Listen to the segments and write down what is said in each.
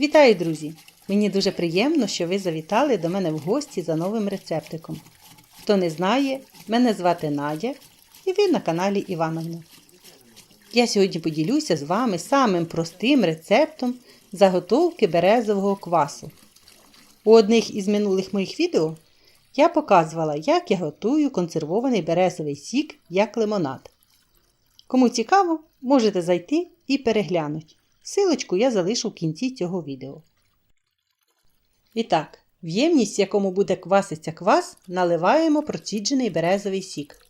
Вітаю, друзі! Мені дуже приємно, що ви завітали до мене в гості за новим рецептиком. Хто не знає, мене звати Надя і ви на каналі Івановна. Я сьогодні поділюся з вами самим простим рецептом заготовки березового квасу. У одних із минулих моїх відео я показувала, як я готую консервований березовий сік як лимонад. Кому цікаво, можете зайти і переглянути. Силочку я залишу в кінці цього відео. І так, в ємність, якому буде кваситься квас, наливаємо проціджений березовий сік.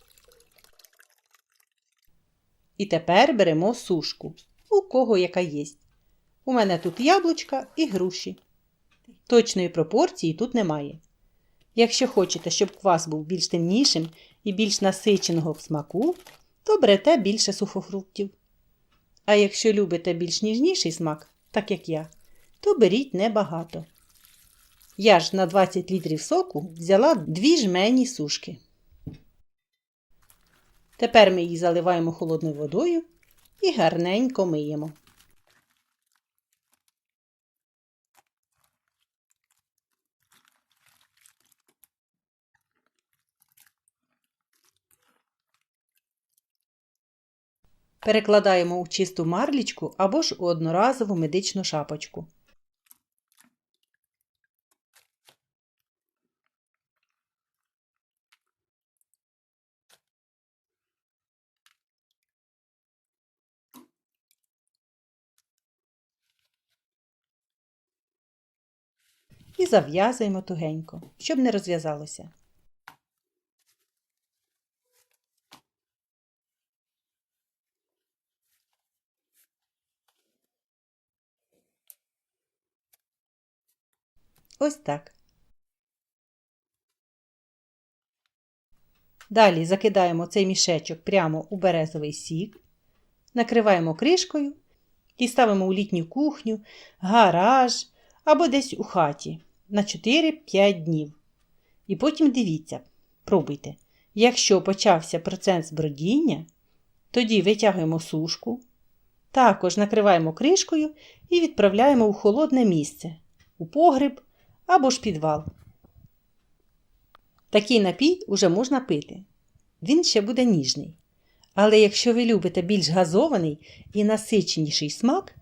І тепер беремо сушку, у кого яка є. У мене тут яблучка і груші. Точної пропорції тут немає. Якщо хочете, щоб квас був більш темнішим і більш насиченого в смаку, то берете більше сухофруктів. А якщо любите більш ніжніший смак, так як я, то беріть небагато. Я ж на 20 літрів соку взяла дві жмені сушки. Тепер ми її заливаємо холодною водою і гарненько миємо. Перекладаємо у чисту марлічку або ж у одноразову медичну шапочку. І зав'язуємо тугенько, щоб не розв'язалося. Ось так. Далі закидаємо цей мішечок прямо у березовий сік, накриваємо кришкою і ставимо у літню кухню, гараж або десь у хаті на 4-5 днів. І потім дивіться, пробуйте. Якщо почався процес бродіння, тоді витягуємо сушку, також накриваємо кришкою і відправляємо у холодне місце, у погріб або ж підвал. Такий напій уже можна пити. Він ще буде ніжний. Але якщо ви любите більш газований і насиченіший смак,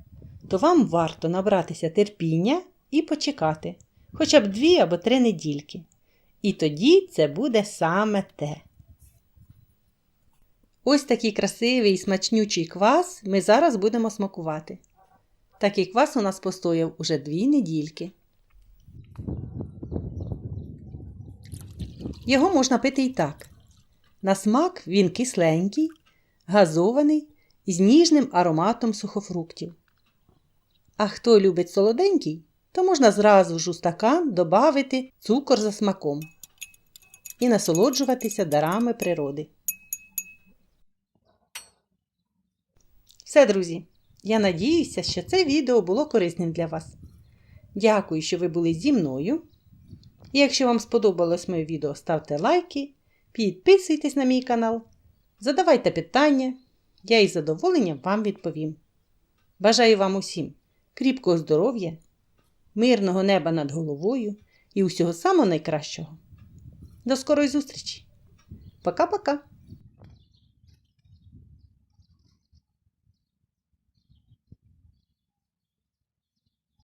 то вам варто набратися терпіння і почекати хоча б дві або три недільки. І тоді це буде саме те. Ось такий красивий і смачнючий квас ми зараз будемо смакувати. Такий квас у нас постояв уже дві недільки. Його можна пити і так. На смак він кисленький, газований з ніжним ароматом сухофруктів. А хто любить солоденький, то можна зразу ж у стакан додати цукор за смаком і насолоджуватися дарами природи. Все, друзі! Я надіюся, що це відео було корисним для вас. Дякую, що ви були зі мною. Якщо вам сподобалось моє відео, ставте лайки, підписуйтесь на мій канал, задавайте питання, я із задоволенням вам відповім. Бажаю вам усім кріпкого здоров'я, мирного неба над головою і усього самого найкращого. До скорої зустрічі! Пока-пока!